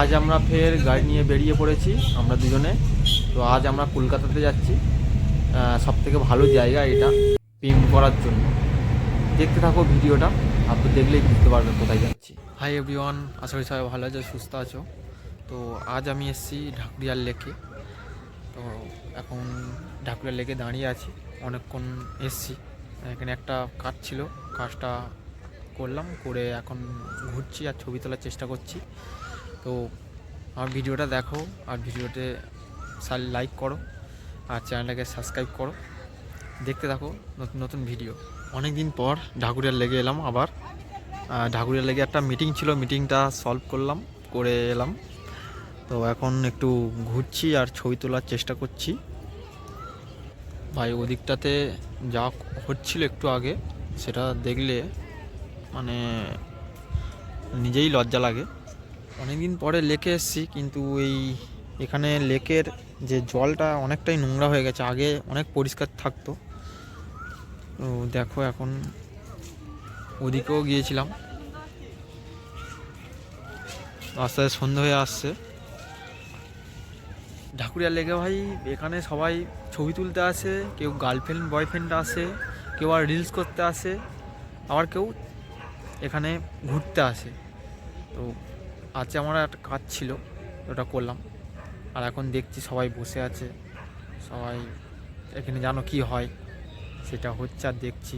আজ আমরা ফের গাড়ি নিয়ে বেরিয়ে পড়েছি, আমরা দুজনে। তো আজ আমরা কলকাতাতে যাচ্ছি। সব থেকে ভালো জায়গা এটা প্রেম করার জন্য। দেখতে থাকো ভিডিওটা আপনি দেখলেই বুঝতে পারবেন কোথায় যাচ্ছি। হাই এভরিওয়ান আশা করি সবাই ভালো আছো, সুস্থ আছো। তো আজ আমি এসেছি ঢাকুরিয়ার লেকে। তো এখন ঢাকুরিয়ার লেকে দাঁড়িয়ে আছি, অনেকক্ষণ এসছি। এখানে একটা কাজ ছিল কাজটা করলাম, করে এখন ঘুরছি আর ছবি তোলার চেষ্টা করছি। তো আমার ভিডিওটা দেখো আর ভিডিওতে লাইক করো আর চ্যানেলটাকে সাবস্ক্রাইব করো। দেখতে থাকো নতুন নতুন ভিডিও অনেক দিন পর ঢাকুরিয়ার লেগে এলাম আবার। ঢাকুরিয়ার লেগে একটা মিটিং ছিল মিটিংটা সলভ করলাম, করে এলাম। তো এখন একটু ঘুরছি আর ছবি তোলার চেষ্টা করছি। ভাই, ওদিকটাতে যা হচ্ছিল একটু আগে, সেটা দেখলে মানে নিজেই লজ্জা লাগে। অনেকদিন পরে লেকে এসেছি, কিন্তু এই এখানে লেকের যে জলটা অনেকটাই নোংরা হয়ে গেছে, আগে অনেক পরিষ্কার থাকতো। তো দেখো এখন ওদিকেও গিয়েছিলাম। আস্তে আস্তে সন্ধে হয়ে আসছে। ঢাকুরিয়া লেগে ভাই, এখানে সবাই ছবি তুলতে আসে, কেউ গার্লফ্রেন্ড বয়ফ্রেন্ড আসে, কেউ আর রিলস করতে আসে, আবার কেউ এখানে ঘুরতে আসে। তো আজকে আমার একটা কাজ ছিল, ওটা করলাম। আর এখন দেখছি সবাই বসে আছে, সবাই এখানে জানো কি হয়, সেটা হচ্ছে আর দেখছি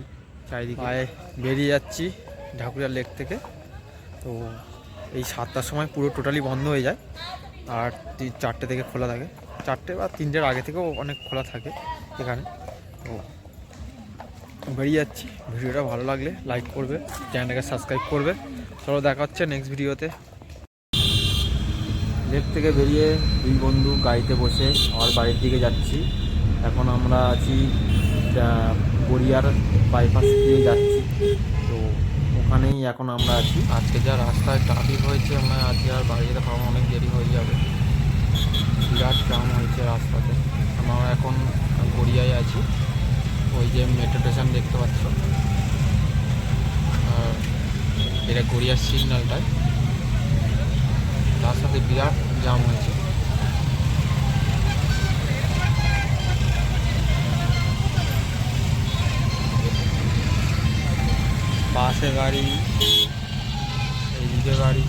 চারিদিকে। বেরিয়ে যাচ্ছি ঢাকুরিয়া লেক থেকে। তো এই সাতটার সময় পুরো টোটালি বন্ধ হয়ে যায়। আর চারটে থেকে খোলা থাকে। চারটে বা তিনটের আগে থেকেও অনেক খোলা থাকে এখানে। তো বেরিয়ে যাচ্ছি। ভিডিওটা ভালো লাগলে লাইক করবে, চ্যানেলটাকে সাবস্ক্রাইব করবে। চলো দেখা হচ্ছে নেক্সট ভিডিওতে লেক থেকে বেরিয়ে দুই বন্ধু গাড়িতে বসে আমার বাড়ির দিকে যাচ্ছি। এখন আমরা আছি গড়িয়ার বাইপাস দিয়ে যাচ্ছি। তো ওখানেই এখন আমরা আছি। আজকে যা রাস্তায় ট্রাফিক হয়েছে আমরা আজকে আর বাড়ি যেতে পারব অনেক দেরি হয়ে যাবে। বিরাট জাম হয়েছে রাস্তাতে। আমরা এখন গড়িয়ায় আছি। ওই যে মেট্রো স্টেশন দেখতে পাচ্ছ। এটা গড়িয়ার সিগন্যালটায় সাথে বিরাট জাম হয়েছে। বাসে গাড়ি এইদিকে গাড়ি